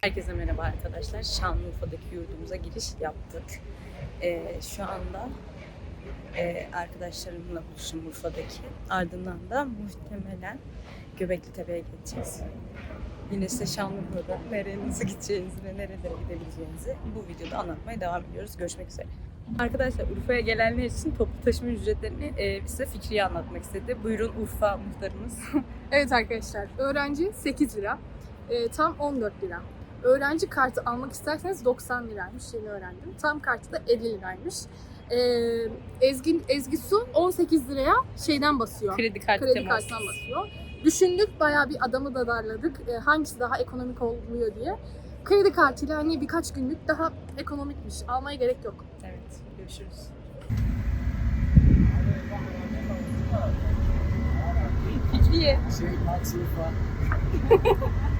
Herkese merhaba arkadaşlar. Şanlıurfa'daki yurdumuza giriş yaptık. Ee, şu anda e, arkadaşlarımla buluştum Urfa'daki. Ardından da muhtemelen Göbekli Tepe'ye gideceğiz. Yine size Şanlıurfa'da nereye nasıl gideceğinizi ve nerelere gidebileceğinizi bu videoda anlatmaya devam ediyoruz. Görüşmek üzere. Arkadaşlar Urfa'ya gelenler için toplu taşıma ücretlerini e, size Fikriye anlatmak istedi. Buyurun Urfa muhtarımız. Evet arkadaşlar, öğrenci 8 lira, Ee, tam 14 lira. Öğrenci kartı almak isterseniz 90 liraymış, yeni öğrendim. Tam kartı da 50 liraymış. Ee, Ezgi, Ezgi Su 18 liraya şeyden basıyor, Kredi kartı kredi teması. kartından basıyor. Düşündük, bayağı bir adamı da darladık, Ee, hangisi daha ekonomik oluyor diye. Kredi kartıyla hani birkaç günlük daha ekonomikmiş, almaya gerek yok. Evet, görüşürüz. Fikriye.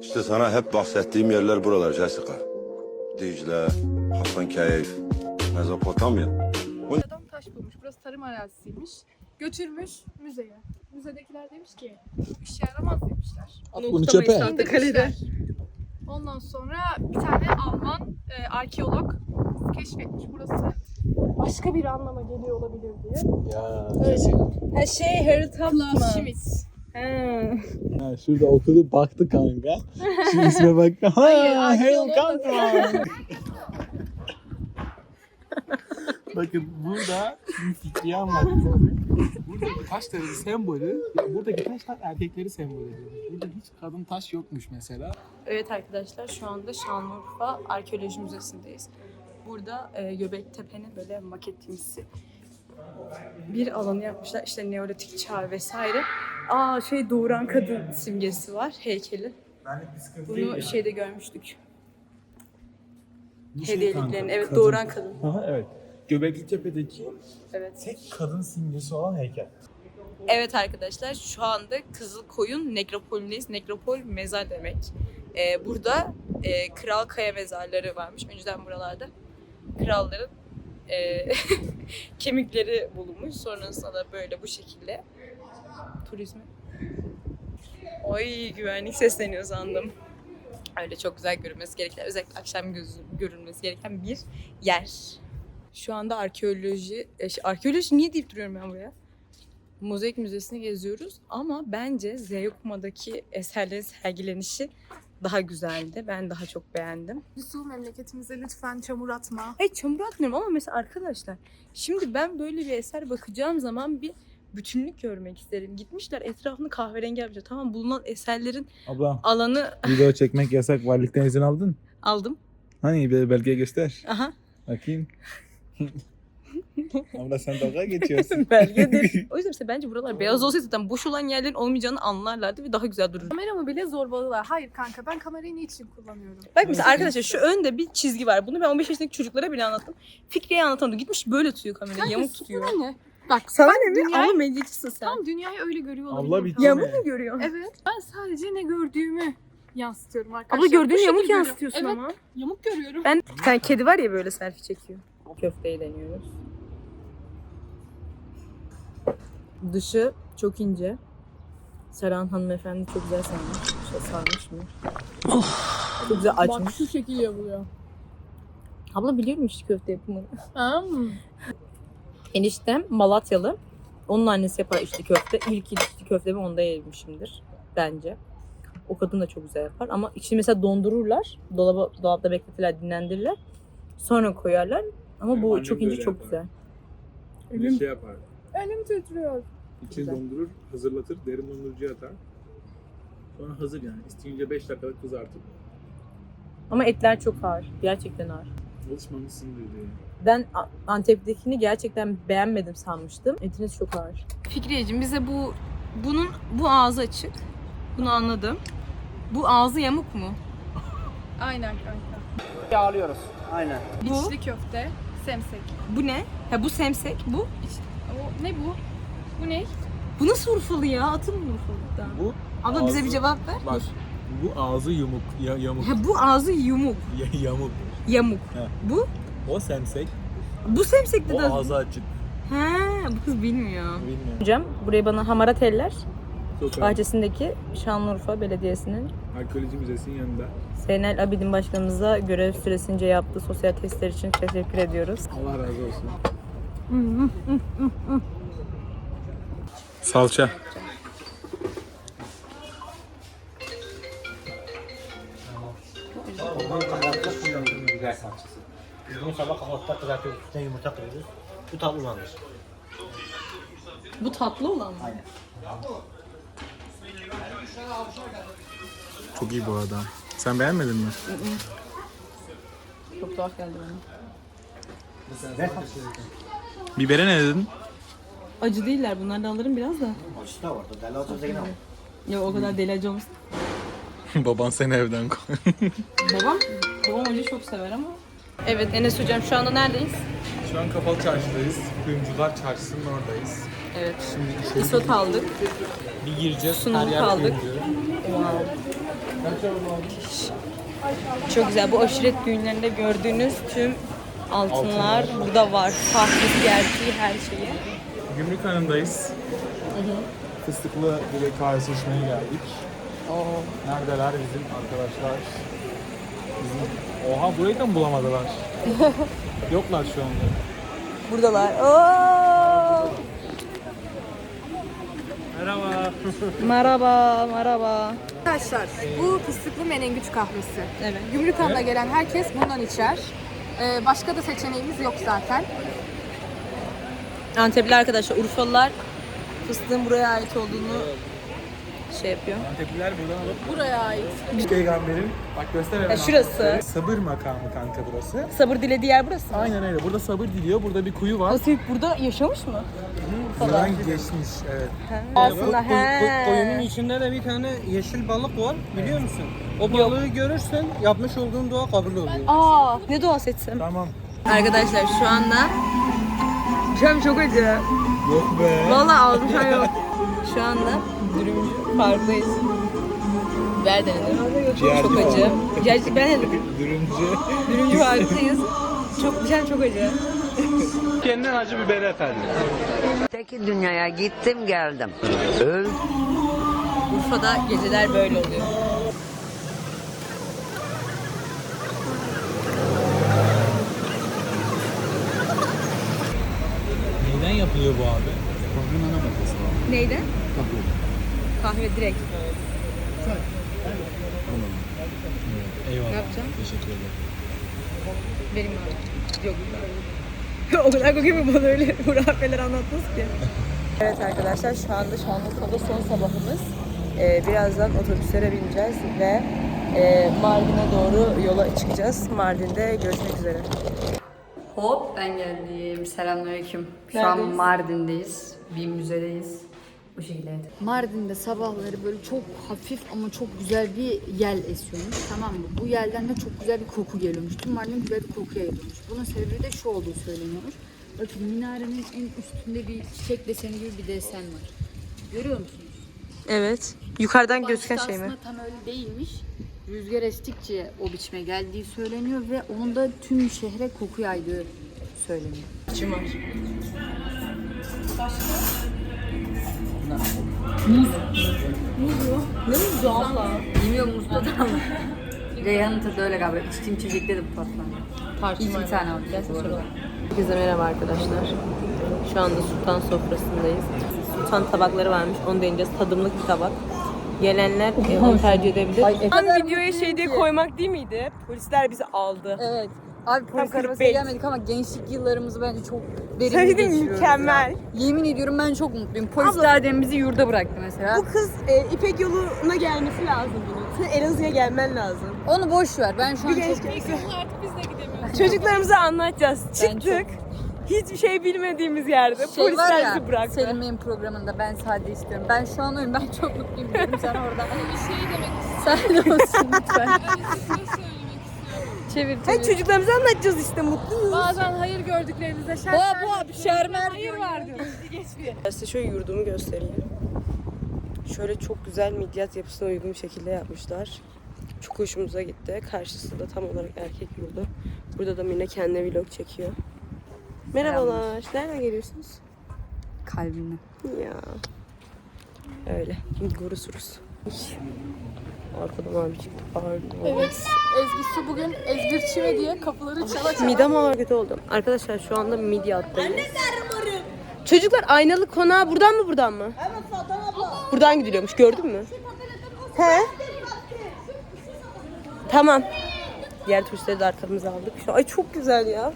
İşte sana hep bahsettiğim yerler buralar Jessica. Dicle, Hasankeyf, Mezopotamya. Adam taş bulmuş. Burası tarım arazisiymiş. Götürmüş müzeye. Müzedekiler demiş ki işe yaramaz demişler. Bunu çöpe. Ondan sonra bir tane Alman e, arkeolog keşfetmiş. Burası başka bir anlama geliyor olabilir diye. Ya. Öyle. Ha şey Harry. Schmitz. Ha. Ha, şurada okudu baktı kanka. Şu isme baktı. Ha, arkeolog Campbell. Bakın burada bir fikri anlattım. Buradaki taşların sembolü, buradaki taşlar erkekleri sembol ediyor. Burada hiç kadın taş yokmuş mesela. Evet arkadaşlar şu anda Şanlıurfa Arkeoloji Müzesi'ndeyiz. Burada e, Göbektepe'nin böyle maketimsi bir alanı yapmışlar. İşte Neolitik çağ vesaire. Aa şey doğuran kadın simgesi var heykeli. Bunu şeyde görmüştük. Hediyeliklerini. Evet doğuran kadın. Aha, evet. Göbekli Tepe'deki Evet. tek kadın simgesi olan heykel. Evet arkadaşlar şu anda Kızılkoyun Nekropol'ündeyiz. Nekropol mezar demek. Ee, burada e, kral kaya mezarları varmış. Önceden buralarda kralların e, kemikleri bulunmuş. Sonrasında da böyle bu şekilde turizmi. Oy güvenlik sesleniyor sandım. Öyle çok güzel görünmesi gereken, özellikle akşam gözü görülmesi gereken bir yer. Şu anda arkeoloji, e, şey, arkeoloji niye deyip duruyorum ben buraya? Mozaik Müzesi'ni geziyoruz ama bence Zeyokuma'daki eserlerin sergilenişi daha güzeldi. Ben daha çok beğendim. Yusuf memleketimize lütfen çamur atma. Hayır çamur atmıyorum ama mesela arkadaşlar şimdi ben böyle bir eser bakacağım zaman bir bütünlük görmek isterim. Gitmişler etrafını kahverengi yapmışlar. Tamam bulunan eserlerin Abla alanı video çekmek yasak. Valilikten izin aldın. aldım. Hani bir belge göster. Aha Bakayım. Abla sen dalga geçiyorsun. belgedir. o yüzden mesela bence buralar beyaz olsaydı zaten boş olan yerlerin olmayacağını anlarlardı ve daha güzel dururdu. Kameramı bile zorbaladılar. Hayır kanka ben kamerayı niçin kullanıyorum? Bak mesela arkadaşlar şu önde bir çizgi var. Bunu ben 15 yaşındaki çocuklara bile anlattım. Fikriye anlatamadım. Gitmiş böyle tutuyor kamerayı. Kanka, Yamuk sana tutuyor. ne? Bak Sana ben ne mi? dünyayı- Ama medyacısın sen. Tam dünyayı öyle görüyor Abla olabilirim. bir- tamam. Yamuk mu görüyorsun? Evet. Ben sadece ne gördüğümü yansıtıyorum arkadaşlar. Abla gördüğün Bu yamuk şekilde yansıtıyorsun görüyorum. ama. Evet, yamuk görüyorum. Ben bir tane kedi var ya böyle selfie çekiyor. Köfteyi deniyoruz. Dışı çok ince. Serhan hanımefendi çok güzel sarmış. Şey sarmış mı? Çok güzel Bak açmış. şu şekil yapılıyor. Abla biliyor musun içli köfte yapımını? Ha? Eniştem Malatyalı. Onun annesi yapar içli köfte. İlk içli köftemi onda yemişimdir bence. O kadın da çok güzel yapar ama içini mesela dondururlar. Dolaba, dolapta bekletirler, dinlendirirler. Sonra koyarlar. Ama bu annem çok ince böyle çok yapar. güzel. Bir şey yapar. Elim titriyor. İçini Güzel. dondurur, hazırlatır, derin dondurucuya atar. Sonra hazır yani. İsteyince 5 dakikada kızartıp Ama etler çok ağır. Gerçekten ağır. alışmamışsındır diye. Ben A- Antep'tekini gerçekten beğenmedim sanmıştım. Etiniz çok ağır. Fikriyeciğim bize bu bunun bu ağzı açık. Bunu anladım. Bu ağzı yamuk mu? Aynen kanka. Yağlıyoruz. Aynen. Bu İçli köfte, semsek. bu ne? Ha bu semsek. Bu O ne bu? Bu ne? bu nasıl Urfalı ya? Atın mı Urfalı'dan? Bu Abla bize bir ağzı- cevap ver. bak bu ağzı yumuk, ya, yamuk, Ha bu ağzı yumuk. ya, yamuk. Yamuk. He. Bu O semsek, bu semsekte o de ağzı açık. Ha bu kız bilmiyor. Bilmiyorum. Hocam buraya bana hamarat eller. Bahçesindeki Şanlıurfa Belediyesi'nin Arkeoloji Müzesi'nin yanında. Zeynel Abidin Başkanımıza görev süresince yaptığı sosyal testler için teşekkür ediyoruz. Allah razı olsun. Salça. bunu sabah kahvaltıda kızartıyoruz. Üstüne yumurta kırıyoruz. Bu tatlı olandır. Bu tatlı olan mı? Çok iyi bu adam. Sen beğenmedin mi? Çok tuhaf geldi bana. Bibere ne dedin? Acı değiller. Bunlardan alırım biraz da. Acısı da vardı. Deli otuz yine al. Ya o kadar deli acı olmasın. Baban seni evden koy. Babam, babam acı çok sever ama. Evet Enes Hocam şu anda neredeyiz? Şu an Kapalı Çarşı'dayız. Kuyumcular Çarşısı'nın oradayız. Evet. Şimdi içeri Isot aldık. bir gireceğiz. Sunum Her yer kuyumcu. Wow. Oldu? Çok güzel. Bu aşiret düğünlerinde gördüğünüz tüm altınlar burada var. Sahtesi, gerçeği, her şeyi. Gümrük Hanı'ndayız. Fıstıklı bir kahvesi içmeye geldik. Neredeler bizim arkadaşlar? Bizim... Oha burayı da mı bulamadılar? Yoklar şu anda. Buradalar. Oo! Merhaba. Merhaba, merhaba. Arkadaşlar bu fıstıklı menengüç kahvesi. Evet. Gümrük Hanı'na gelen herkes bundan içer. Ee, başka da seçeneğimiz yok zaten. Antepli arkadaşlar, Urfalılar fıstığın buraya ait olduğunu şey yapıyor. Antepliler buradan alıp Buraya ait. Peygamberin bak göster hemen. Ya şurası. Sabır makamı kanka burası. Sabır dilediği yer burası mı? Aynen öyle. Burada sabır diliyor. Burada bir kuyu var. Asil burada yaşamış mı? Buradan geçmiş. Evet. Aslında he. Koyunun içinde de bir tane yeşil balık var biliyor musun? O balığı görürsen yapmış olduğun dua kabul oluyor. Aa, ne duası etsem? Tamam. Arkadaşlar şu anda Cem çok acı. Yok be. Vallahi aldım şu an yok. Şu anda dürümcü parktayız. Biber denedim. Ciğerci Çok acı. Gerçi ben dedim. Dürümcü. Dürümcü parktayız. Çok Cem çok acı. Kendin acı biberi efendim. Öteki dünyaya gittim geldim. Öl Urfa'da geceler böyle oluyor. Yapılıyor bu abi? Kahve nana makinesi var. Neydi? Kahve direkt. Eyvallah. Ne yapacağım? Teşekkür ederim. Benim abi. Yok. o kadar kokuyor mu bana öyle hurafeler anlatmaz ki. Evet arkadaşlar şu anda Şanlıurfa'da son sabahımız. Ee, birazdan otobüslere bineceğiz ve e, Mardin'e doğru yola çıkacağız. Mardin'de görüşmek üzere. Hop ben geldim. Selamünaleyküm. Şu an Neredeyiz? Mardin'deyiz. Bir müzedeyiz. Bu şekilde. Mardin'de sabahları böyle çok hafif ama çok güzel bir yel esiyormuş tamam mı? Bu yelden de çok güzel bir koku geliyormuş. Tüm Mardin güzel bir koku yayılıyormuş. Bunun sebebi de şu olduğu söyleniyormuş. Bakın minarenin en üstünde bir çiçek deseni gibi bir desen var. Görüyor musunuz? Evet. Yukarıdan Başta gözüken şey mi? Aslında tam öyle değilmiş. Rüzgar estikçe o biçime geldiği söyleniyor ve onun da tüm şehre koku yaydığı söyleniyor. İçim var. Ne muzu abla? Bilmiyorum Mustafa da ama. Reyhan'ın tadı öyle galiba. İçtiğim içecekte de bu tatlandı. Tarçın İki tane aldım. Herkese merhaba arkadaşlar. Şu anda sultan sofrasındayız. Sultan tabakları varmış. Onu deneyeceğiz. Tadımlık bir tabak. Gelenler e, onu tercih edebilir. Tam videoya şey diye koymak değil miydi? Polisler bizi aldı. Evet. Abi polis arabasına clickbait. gelmedik ama gençlik yıllarımızı bence çok verimli Sen de geçiriyoruz mükemmel. ya. Yemin ediyorum ben çok mutluyum. Polisler de bizi yurda bıraktı mesela. Bu kız e, İpek yoluna gelmesi lazım bunun. Sen Elazığ'a gelmen lazım. Onu boş ver. Ben şu an Bir çok genç Çocuklarımıza anlatacağız. Çıktık. Hiçbir şey bilmediğimiz yerde şey var polisler ya bizi bıraktı. Selim Bey'in programında ben sade istiyorum. Ben şu an oyum. Ben çok mutluyum diyorum. Sen orada. bir şey demek Sen de olsun lütfen. çevir Hayır, çevir. çocuklarımıza anlatacağız işte mutluyuz. Bazen hayır gördüklerinizde şer Hop hop şermer hayır vardı. Size şöyle yurdumu göstereyim. Şöyle çok güzel midyat yapısına uygun bir şekilde yapmışlar. Çok hoşumuza gitti. Karşısı da tam olarak erkek yurdu. Burada da Mine kendi vlog çekiyor. Merhabalar. Nereden geliyorsunuz? Kalbimle. Ya. Öyle. Şimdi görüşürüz. Arkadan abi çıktı. Pardon. Evet. Ezgi Su bugün ezbirçime diye kapıları çala çala. Midem ağır kötü oldum. Arkadaşlar şu anda Midyat'tayız. Çocuklar aynalı konağı buradan mı buradan mı? Buradan gidiliyormuş gördün mü? He? Tamam. Diğer turistleri de arkamıza aldık. Şu ay çok güzel ya.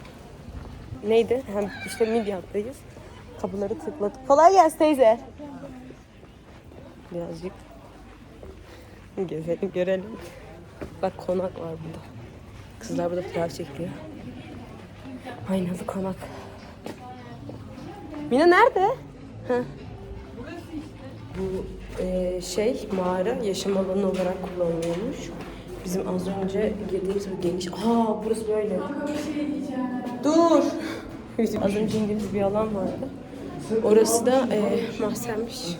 Neydi? Hem işte Midyat'tayız. Kapıları tıkladık. Kolay gelsin teyze. Birazcık gezelim görelim. Bak konak var burada. Kızlar burada fotoğraf çekiyor. Aynalı konak. Mina nerede? Heh. Bu e, şey mağara yaşam alanı olarak kullanılıyormuş. Bizim az önce girdiğimiz bu geniş... Aa burası böyle. Dur. az önce indiğimiz bir alan vardı. Orası da e, mahzenmiş.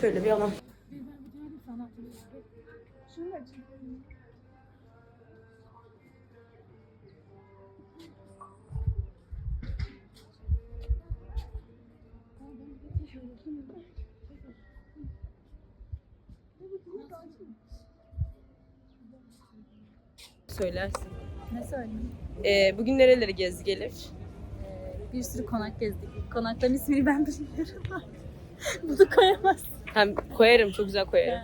Şöyle bir alan. Söylersin. Ne söyleyeyim? E, bugün nereleri gez gelir? Bir sürü konak gezdik. Konakların ismini ben bilmiyorum. Bunu koyamaz. Hem koyarım çok güzel koyarım.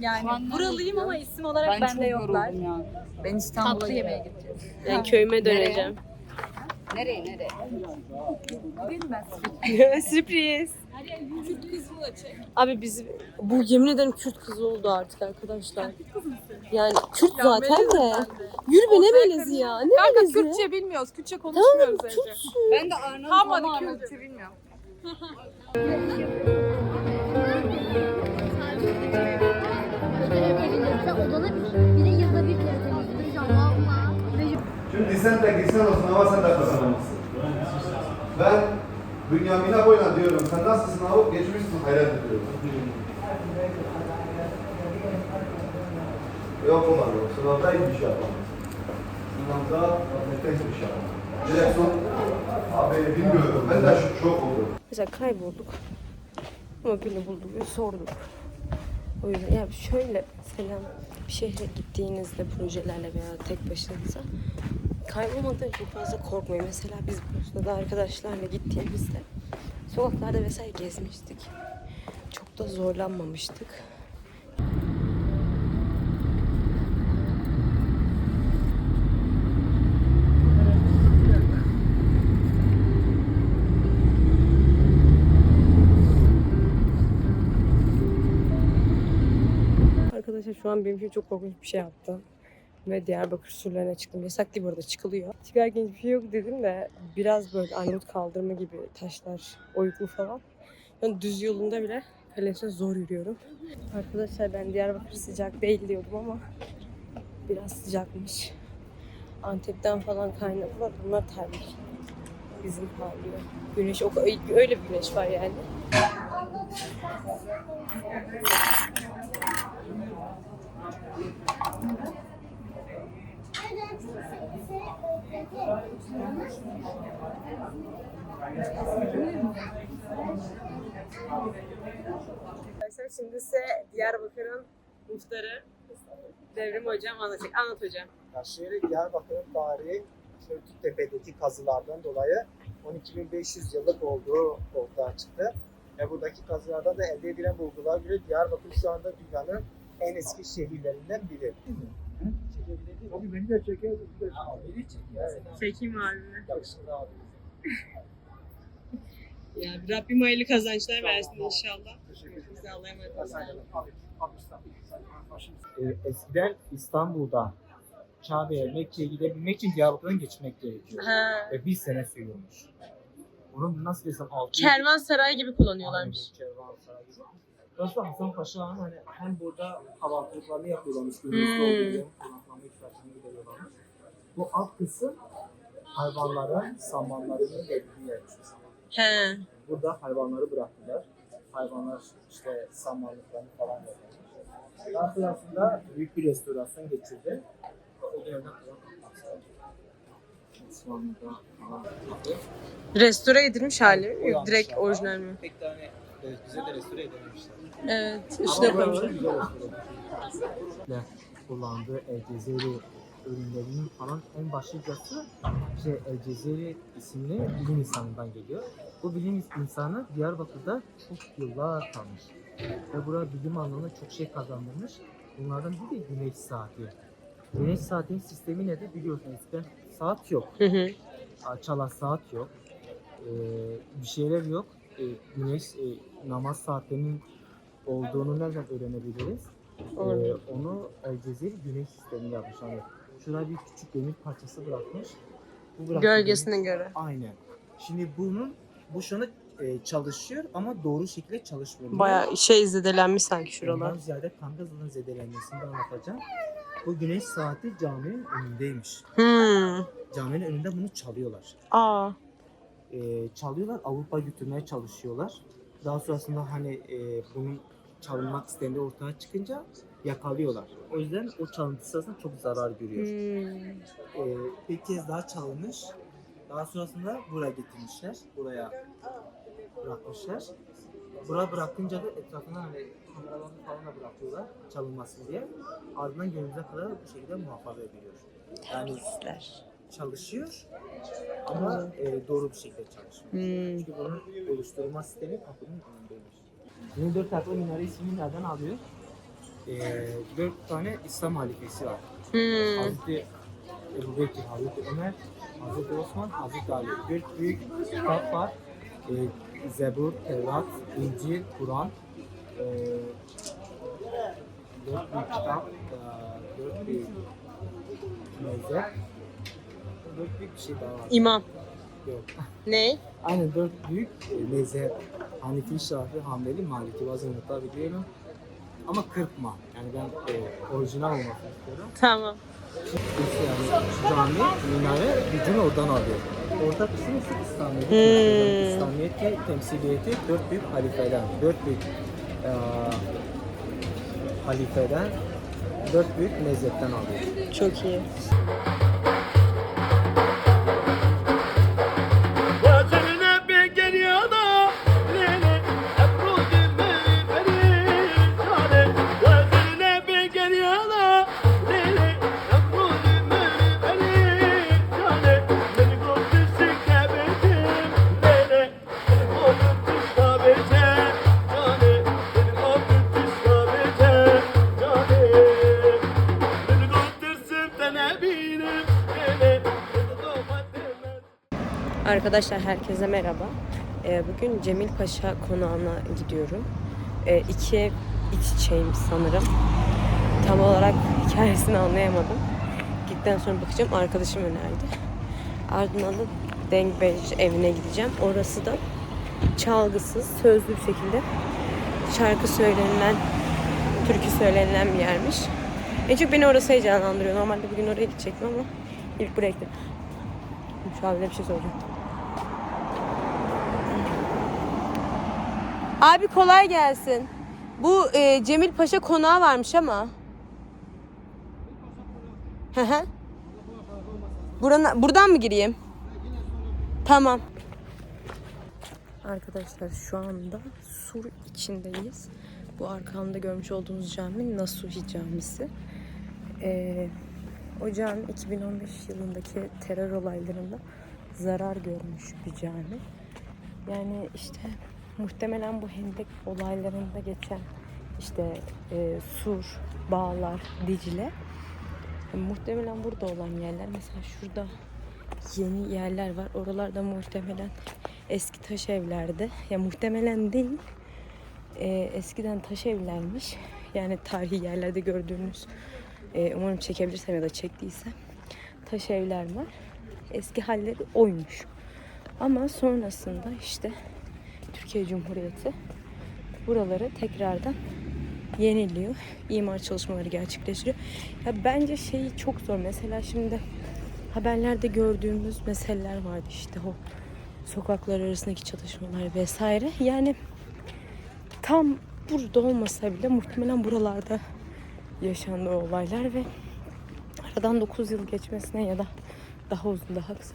Yani buralıyım ama isim olarak Ben bende yoklar. yoruldum ya. Ben İstanbul'a yemeğe gideceğim. Ben köyüme döneceğim. Nereye nereye? Gidelim ben Sürpriz. Abi biz bu yemin ederim Kürt kızı oldu artık arkadaşlar. Yani Kürt zaten de. Yürü be ne melezi ya. Ne Kanka melezi? Kürtçe bilmiyoruz. Kürtçe konuşmuyoruz Ece. Ben de Arnavut Tam ama Arnavut. Kürtçe bilmiyorum. Odaları bir de gitsen o sınava sen de kazanamazsın. Ben Bünyamin'e boyuna diyorum. Sen nasıl sınavı geçmişsin hayret ediyorum. Yok yok. Sınavda hiçbir şey yapamazsın. Sınavda tek şey yapamazsın. Direkt son, abi bilmiyorum. Ben de şok oldum. Mesela kaybolduk. Ama birini bulduk ve sorduk. O yüzden ya şöyle mesela bir şehre gittiğinizde projelerle veya tek başınıza kaybolmadan çok fazla korkmayın. Mesela biz Bursa'da arkadaşlarla gittiğimizde sokaklarda vesaire gezmiştik. Çok da zorlanmamıştık. Arkadaşlar şu an benim için çok korkunç bir şey yaptım. Ve Diyarbakır surlarına çıktım. Yasak değil bu arada çıkılıyor. Çıkarken hiçbir şey yok dedim de biraz böyle Arnavut kaldırma gibi taşlar oyuklu falan. Ben düz yolunda bile kalesine zor yürüyorum. Arkadaşlar ben Diyarbakır sıcak değil diyordum ama biraz sıcakmış. Antep'ten falan kaynaklı bunlar terlik. Bizim parlıyor. Güneş öyle bir güneş var yani. Arkadaşlar şimdi size Diyarbakır'ın muhtarı Devrim Hocam anlatacak. Anlat hocam. Şehri Diyarbakır'ın tarihi Söğütlüktepe'deki kazılardan dolayı 12.500 yıllık olduğu ortaya çıktı. Ve buradaki kazılarda da elde edilen bulgulara göre Diyarbakır şu anda dünyanın en eski şehirlerinden biri. Abi beni de çeker. Beni çeker. Çekeyim abimi. Yakışıklı abi. Ya Rabbim hayırlı kazançlar versin inşallah. Ederim. Bize Allah'a emanet olun. Ee, eskiden İstanbul'da Kabe'ye, Mekke'ye gidebilmek için Diyarbakır'dan geçmek gerekiyor. Ha. Ve bir sene sürüyormuş. Bunu nasıl desem altı Kervansaray gibi kullanıyorlarmış. Kervansarayı. Dostlar Hasan Paşa'nın hani hem burada kahvaltılıklarını yapıyorlarmış. Hmm. Gündüz olduğu konaklama ihtiyaçlarını gideriyorlarmış. Bu alt kısım hayvanların samanlarının verildiği yermiş. He. Burada hayvanları bıraktılar. Hayvanlar işte samanlıklarını falan yapıyorlar. Daha sonrasında büyük bir restorasyon geçirdi. O dönemden kalan. Restore edilmiş hali. Direkt orijinal mi? Pek de hani Evet, güzel de restore edememişler. Evet, restore edilmiş. kullandığı El Cezeri ürünlerinin falan en başlıcası şey El Cezeri isimli bilim insanından geliyor. Bu bilim insanı Diyarbakır'da çok yıllar kalmış. Ve burada bilim anlamında çok şey kazandırmış. Bunlardan biri de güneş saati. Güneş saatinin sistemi nedir biliyorsunuz. Eskiden saat yok. Hı saat yok. Ee, bir şeyler yok. Ee, güneş e, namaz saatlerinin olduğunu nereden öğrenebiliriz? Ee, onu El Cezeri güneş sistemi yapmış. Hani şurada bir küçük demir parçası bırakmış. Bu bıraktığı Gölgesine demir- göre. Aynen. Şimdi bunun bu şu anda e, çalışıyor ama doğru şekilde çalışmıyor. Bayağı şey zedelenmiş sanki şuralar. ziyade kan gazının zedelenmesini de anlatacağım. Bu güneş saati caminin önündeymiş. Hmm. Caminin önünde bunu çalıyorlar. Aa. Ee, çalıyorlar, Avrupa götürmeye çalışıyorlar. Daha sonrasında hani e, bunun çalınmak istendiği ortaya çıkınca yakalıyorlar. O yüzden o çalıntı sırasında çok zarar görüyor. Hmm. Ee, bir kez daha çalınmış. Daha sonrasında buraya getirmişler. Buraya bırakmışlar. Buraya bırakınca da etrafına hani kameralarını falan da bırakıyorlar çalınmasın diye. Ardından günümüze kadar bu şekilde muhafaza ediliyor. Yani Pisler. Çalışıyor ama e, doğru bir şekilde çalışmıyor. Hmm. Çünkü bunun oluşturma sistemi kapının önündeymiş. 24 takla minare ismini nereden alıyor? E, 4 tane İslam halifesi var. Hmm. Hazreti Ebu Bekir, Hazreti Ömer, Hazreti Osman, Hazreti Ali. Dört büyük kitap var. E, Zebur, Tevrat, İncil, Kur'an. E, dört büyük kitap, e, dört büyük mezhep. Dört büyük bir şey daha var. İmam. Yok. Ne? Aynen dört büyük e, mezhep. Hanifi, Şafi, Hanbeli, Maliki. Bazen unutabiliyorum. Ama kırpma. Yani ben e, orijinal olmasını istiyorum. Tamam. Yani cami, minare gücünü oradan alıyor. Orta kısmı ise İslamiyet. Hmm. İslamiyet'te temsiliyeti dört büyük halifeden, dört büyük e, halifeden, dört büyük mezhepten alıyor. Çok iyi. Arkadaşlar herkese merhaba. Ee, bugün Cemil Paşa konağına gidiyorum. Ee, iki ev iç içeyim sanırım. Tam olarak hikayesini anlayamadım. Gittikten sonra bakacağım. Arkadaşım önerdi. Ardından da Dengbej evine gideceğim. Orası da çalgısız, sözlü bir şekilde şarkı söylenilen, türkü söylenilen bir yermiş. En çok beni orası heyecanlandırıyor. Normalde bugün oraya gidecektim ama ilk buraya gittim. Şu abine bir şey soracağım. Abi kolay gelsin. Bu e, Cemil Paşa konağı varmış ama. Hı hı. Buran, buradan mı gireyim? Tamam. Arkadaşlar şu anda sur içindeyiz. Bu arkamda görmüş olduğunuz cami Nasuhi Camisi. Ee, o cami 2015 yılındaki terör olaylarında zarar görmüş bir cami. Yani işte muhtemelen bu hendek olaylarında geçen işte e, Sur, Bağlar, Dicle e, muhtemelen burada olan yerler. Mesela şurada yeni yerler var. Oralarda muhtemelen eski taş evlerde. Ya muhtemelen değil. e, eskiden taş evlermiş. Yani tarihi yerlerde gördüğünüz e, umarım çekebilirsem ya da çektiysem taş evler var. Eski halleri oymuş. Ama sonrasında işte Türkiye Cumhuriyeti buraları tekrardan yeniliyor. İmar çalışmaları gerçekleştiriyor. Ya bence şeyi çok zor. Mesela şimdi haberlerde gördüğümüz meseleler vardı işte o sokaklar arasındaki çatışmalar vesaire. Yani tam burada olmasa bile muhtemelen buralarda yaşandı o olaylar ve aradan 9 yıl geçmesine ya da daha uzun daha kısa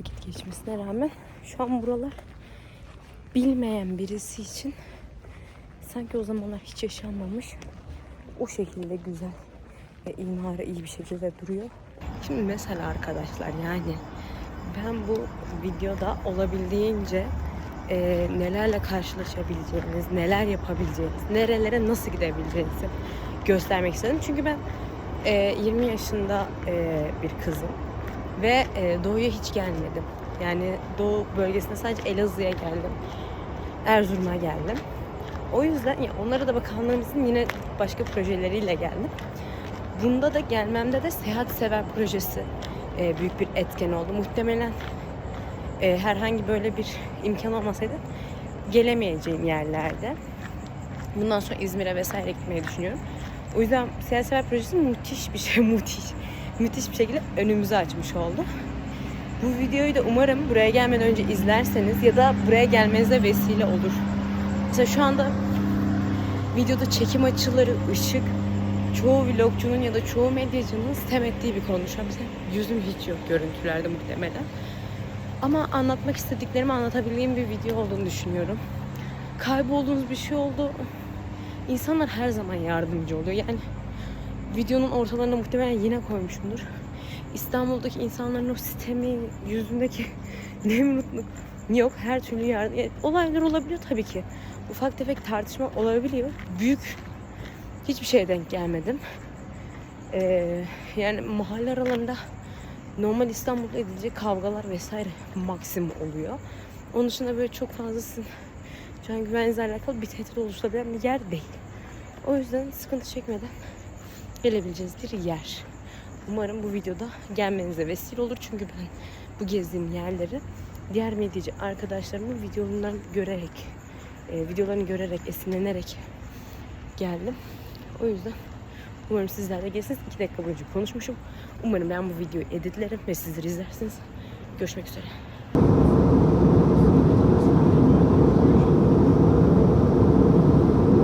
vakit geçmesine rağmen şu an buralar bilmeyen birisi için sanki o zamanlar hiç yaşanmamış. O şekilde güzel ve imarı iyi bir şekilde duruyor. Şimdi mesela arkadaşlar yani ben bu videoda olabildiğince e, nelerle karşılaşabileceğiniz, neler yapabileceğiniz, nerelere nasıl gidebileceğinizi göstermek istedim. Çünkü ben e, 20 yaşında e, bir kızım ve e, Doğu'ya hiç gelmedim. Yani Doğu bölgesine sadece Elazığ'a geldim. Erzurum'a geldim. O yüzden ya onlara da bakanlığımızın yine başka projeleriyle geldim. Bunda da gelmemde de Seyahat Sever projesi e, büyük bir etken oldu. Muhtemelen e, herhangi böyle bir imkan olmasaydı gelemeyeceğim yerlerde. Bundan sonra İzmir'e vesaire gitmeyi düşünüyorum. O yüzden Seyahat Sever projesi müthiş bir şey, müthiş. Müthiş bir şekilde önümüzü açmış oldu. Bu videoyu da umarım buraya gelmeden önce izlerseniz ya da buraya gelmenize vesile olur. Mesela şu anda videoda çekim açıları, ışık, çoğu vlogcunun ya da çoğu medyacının sitem ettiği bir konu. Şu yüzüm hiç yok görüntülerde muhtemelen. Ama anlatmak istediklerimi anlatabildiğim bir video olduğunu düşünüyorum. Kaybolduğunuz bir şey oldu. İnsanlar her zaman yardımcı oluyor. Yani videonun ortalarına muhtemelen yine koymuşumdur. İstanbul'daki insanların o sitemi, yüzündeki nemrutluk yok. Her türlü yardım. Yani olaylar olabiliyor tabii ki. Ufak tefek tartışma olabiliyor. Büyük hiçbir şeye denk gelmedim. Ee, yani mahalle aralarında normal İstanbul'da edilecek kavgalar vesaire maksimum oluyor. Onun dışında böyle çok fazlası şu an güvenlikle alakalı bir tehdit oluşturabilen bir yer değil. O yüzden sıkıntı çekmeden gelebileceğiniz bir yer. Umarım bu videoda gelmenize vesile olur. Çünkü ben bu gezdiğim yerleri diğer medyacı arkadaşlarımın videolarından görerek, e, videolarını görerek, esinlenerek geldim. O yüzden umarım sizler de gelirsiniz. İki dakika boyunca konuşmuşum. Umarım ben bu videoyu editlerim ve sizler izlersiniz. Görüşmek üzere.